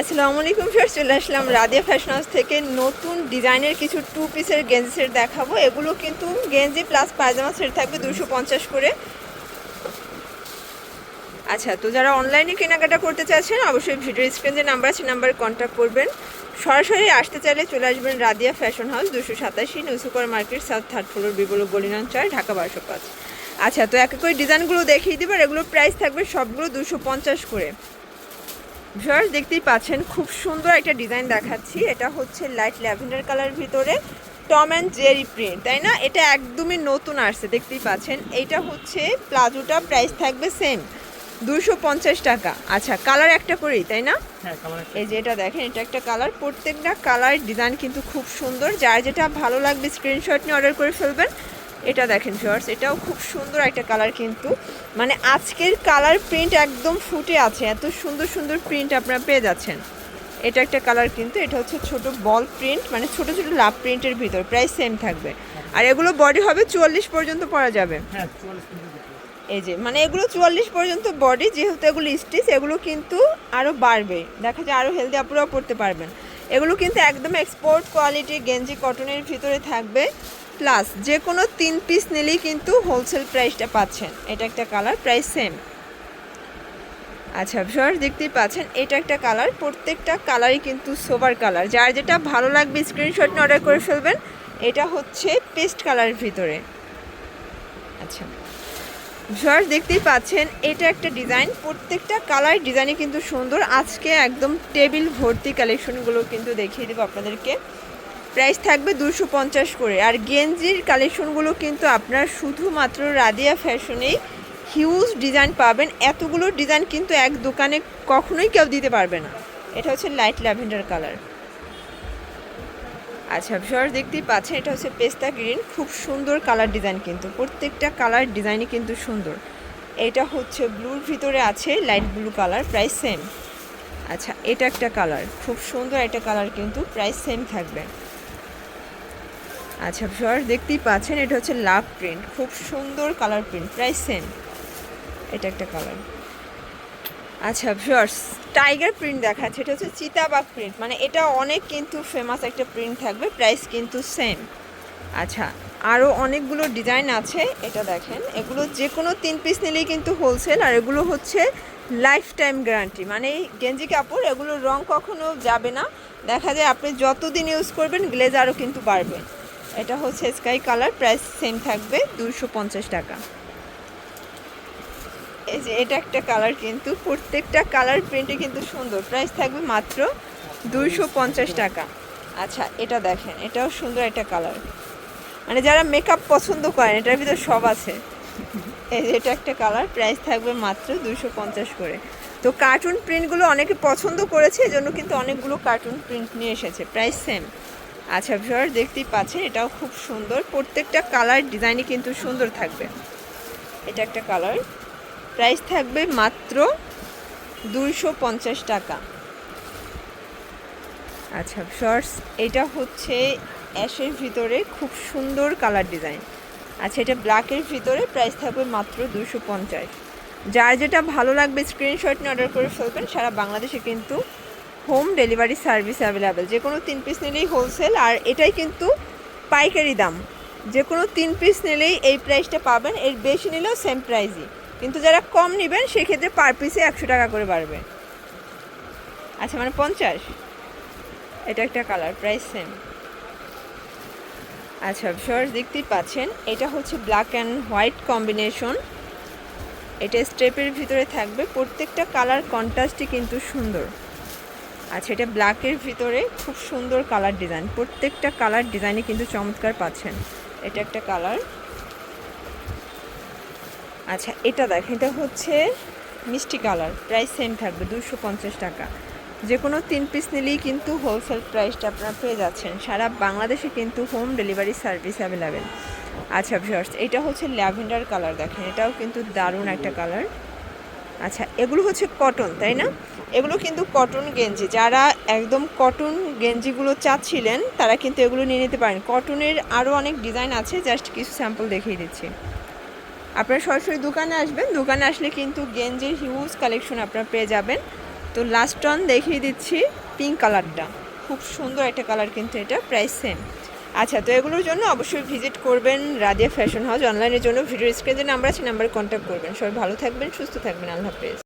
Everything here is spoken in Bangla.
আসসালামু আলাইকুম ফের চলে আসলাম রাদিয়া ফ্যাশন হাউস থেকে নতুন ডিজাইনের কিছু টু পিসের গেঞ্জি সেট দেখাবো। এগুলো কিন্তু গেঞ্জি প্লাস পায়জামা সেট থাকবে দুশো পঞ্চাশ করে। আচ্ছা তো যারা অনলাইনে কেনাকাটা করতে চাচ্ছেন, অবশ্যই ভিডিও স্ক্রিন যে নাম্বার আছে নাম্বারে কন্ট্যাক্ট করবেন। সরাসরি আসতে চাইলে চলে আসবেন রাদিয়া ফ্যাশন হাউস দুশো সাতাশি new super market south third floor বিবল গলিনান চার, ঢাকা বারোশো পাঁচ। আচ্ছা তো এক এক করে ডিজাইনগুলো দেখিয়ে দেবো এগুলোর প্রাইস থাকবে সবগুলো দুশো পঞ্চাশ করে। ভিউয়ার্স দেখতেই পাচ্ছেন খুব সুন্দর একটা ডিজাইন দেখাচ্ছি। এটা হচ্ছে লাইট ল্যাভেন্ডার কালার ভিতরে টম অ্যান্ড জেরি প্রিন্ট তাই না? এটা একদমই নতুন আসছে দেখতেই পাচ্ছেন। এইটা হচ্ছে প্লাজোটা প্রাইস থাকবে সেম দুশো পঞ্চাশ টাকা। আচ্ছা কালার একটা করেই তাই না? হ্যাঁ এই যে এটা দেখেন এটা একটা কালার। প্রত্যেকটা কালার ডিজাইন কিন্তু খুব সুন্দর। যার যেটা ভালো লাগবে স্ক্রিনশট নিয়ে অর্ডার করে ফেলবেন। এটা দেখেন শর্টস এটাও খুব সুন্দর একটা কালার কিন্তু। মানে আজকের কালার প্রিন্ট একদম ফুটে আছে এত সুন্দর সুন্দর প্রিন্ট আপনারা পেয়ে যাচ্ছেন। এটা একটা কালার কিন্তু এটা হচ্ছে ছোট বল প্রিন্ট মানে ছোট ছোট লাভ প্রিন্টের ভিতর প্রাইস সেম থাকবে। আর এগুলো বডি হবে চুয়াল্লিশ পর্যন্ত পরা যাবে। হ্যাঁ চুয়াল্লিশ পর্যন্ত দিতে হবে। এই যে মানে এগুলো চুয়াল্লিশ পর্যন্ত বডি যেহেতু এগুলো স্টিচ এগুলো কিন্তু আরও বাড়বে। দেখা যায় আরও হেলদি আপুরাও পড়তে পারবেন। এগুলো কিন্তু একদম এক্সপোর্ট কোয়ালিটি গেঞ্জি কটনের ভিতরে থাকবে। প্লাস যে কোনো তিন পিস নিলেই কিন্তু হোলসেল প্রাইসটা পাচ্ছেন। এটা একটা কালার প্রাইস সেম আচ্ছা ভিউয়ার্স দেখতেই পাচ্ছেন, এটা একটা কালার প্রত্যেকটা কালারই কিন্তু সোবার কালার যার যেটা ভালো লাগবে স্ক্রিনশট নিয়ে অর্ডার করে ফেলবেন, এটা হচ্ছে পেস্ট কালারের ভিতরে। আচ্ছা ভিউয়ার্স দেখতেই পাচ্ছেন, এটা একটা ডিজাইন প্রত্যেকটা কালার ডিজাইনই কিন্তু সুন্দর। আজকে একদম টেবিল ভর্তি কালেকশনগুলো কিন্তু দেখিয়ে দেবো আপনাদেরকে। প্রাইস থাকবে দুশো পঞ্চাশ করে। আর গেঞ্জির কালেকশনগুলো কিন্তু আপনার শুধুমাত্র রাদিয়া ফ্যাশনেই হিউজ ডিজাইন পাবেন। এতগুলো ডিজাইন কিন্তু এক দোকানে কখনোই কেউ দিতে পারবে না। এটা হচ্ছে লাইট ল্যাভেন্ডার কালার আচ্ছা ভিউয়ার্স দেখতেই পাচ্ছেন, এটা হচ্ছে পেস্তা গ্রিন। খুব সুন্দর কালার ডিজাইন কিন্তু, প্রত্যেকটা কালার ডিজাইনই কিন্তু সুন্দর। এটা হচ্ছে ব্লুর ভিতরে আছে light blue colour price same আচ্ছা এটা একটা কালার খুব সুন্দর একটা কালার কিন্তু প্রাইস সেম থাকবে। আচ্ছা ভিউয়ার্স দেখতেই পাচ্ছেন, এটা হচ্ছে লাভ প্রিন্ট খুব সুন্দর কালার প্রিন্ট প্রাইস সেম এটা একটা কালার আচ্ছা ভিউয়ার্স টাইগার প্রিন্ট দেখাচ্ছে, এটা হচ্ছে চিতাবাগ প্রিন্ট মানে এটা অনেক কিন্তু ফেমাস একটা প্রিন্ট থাকবে প্রাইস কিন্তু সেম আচ্ছা আরও অনেকগুলো ডিজাইন আছে, এটা দেখেন, এগুলো যে কোনো তিন পিস নিলেই কিন্তু হোলসেল আর এগুলো হচ্ছে লাইফ টাইম গ্যারান্টি মানে গেঞ্জি কাপড়, এগুলোর রং কখনো যাবে না। দেখা যায় আপনি যতদিন ইউজ করবেন গ্লেজ আরও কিন্তু বাড়বে। এটা হচ্ছে স্কাই কালার, প্রাইস সেম থাকবে দুশো টাকা। এই যে এটা একটা কালার কিন্তু, প্রত্যেকটা কালার প্রিন্টে কিন্তু সুন্দর। প্রাইস থাকবে মাত্র দুইশো পঞ্চাশ টাকা। আচ্ছা এটা দেখেন, এটাও সুন্দর একটা কালার। মানে যারা মেকআপ পছন্দ করেন, এটার ভিতর সব আছে। এই যে এটা একটা কালার, প্রাইস থাকবে মাত্র দুশো করে। তো কার্টুন প্রিন্টগুলো অনেকে পছন্দ করেছে, এজন্য কিন্তু অনেকগুলো কার্টুন প্রিন্ট নিয়ে এসেছে। প্রাইস সেম আচ্ছা ভিউয়ার দেখতেই পাচ্ছেন, এটাও খুব সুন্দর। প্রত্যেকটা কালার ডিজাইনই কিন্তু সুন্দর থাকবে। এটা একটা কালার। প্রাইস থাকবে মাত্র দুইশো পঞ্চাশ টাকা। আচ্ছা শর্টস এটা হচ্ছে অ্যাশের ভিতরে খুব সুন্দর কালার ডিজাইন। আচ্ছা এটা ব্ল্যাকের ভিতরে প্রাইস থাকবে মাত্র দুশো পঞ্চাশ। যার যেটা ভালো লাগবে, স্ক্রিনশট নিয়ে অর্ডার করে ফেলবেন, সারা বাংলাদেশে কিন্তু হোম ডেলিভারি সার্ভিস অ্যাভেলেবেল। যে কোনো তিন পিস নিলেই হোলসেল আর এটাই কিন্তু পাইকারি দাম। যে কোনো তিন পিস নিলেই এই প্রাইসটা পাবেন, এর বেশি নিলেও সেম প্রাইসই কিন্তু যারা কম নেবেন, সেক্ষেত্রে পার পিসে একশো টাকা করে বাড়বে। আচ্ছা মানে পঞ্চাশ? এটা একটা কালার প্রাইস সেম আচ্ছা শর্টস দেখতেই পাচ্ছেন, এটা হচ্ছে ব্ল্যাক অ্যান্ড হোয়াইট কম্বিনেশন এটা স্টেপের ভিতরে থাকবে। প্রত্যেকটা কালার কন্ট্রাস্টই কিন্তু সুন্দর। আচ্ছা এটা ব্ল্যাকের ভিতরে খুব সুন্দর কালার ডিজাইন প্রত্যেকটা কালার ডিজাইনে কিন্তু চমৎকার পাচ্ছেন। এটা একটা কালার আচ্ছা এটা দেখেন এটা হচ্ছে মিষ্টি কালার প্রাইস সেম থাকবে দুশো পঞ্চাশ টাকা। যে কোনো তিন পিস নিলেই কিন্তু হোলসেল প্রাইসটা আপনারা পেয়ে যাচ্ছেন। সারা বাংলাদেশে কিন্তু হোম ডেলিভারি সার্ভিস অ্যাভেলেবেল আচ্ছা ভিউয়ার্স এটা হচ্ছে ল্যাভেন্ডার কালার দেখেন। এটাও কিন্তু দারুণ একটা কালার আচ্ছা এগুলো হচ্ছে কটন তাই না? এগুলো কিন্তু কটন গেঞ্জি। যারা একদম কটন গেঞ্জিগুলো চাচ্ছিলেন, তারা কিন্তু এগুলো নিয়ে নিতে পারেন। কটনের আরও অনেক ডিজাইন আছে জাস্ট কিছু স্যাম্পল দেখিয়ে দিচ্ছি। আপনারা সরাসরি দোকানে আসবেন। দোকানে আসলে কিন্তু গেঞ্জির হিউজ কালেকশন আপনারা পেয়ে যাবেন। তো লাস্ট অন দেখিয়ে দিচ্ছি পিঙ্ক কালারটা খুব সুন্দর একটা কালার কিন্তু এটা প্রাইস সেম আচ্ছা তো এগুলোর জন্য অবশ্যই ভিজিট করবেন রাদিয়া ফ্যাশন হাউস অনলাইনের জন্য ভিডিও স্ক্রিনে নাম্বার আছে নাম্বারে কন্ট্যাক্ট করবেন। সবাই ভালো থাকবেন, সুস্থ থাকবেন, আল্লাহ হাফেজ।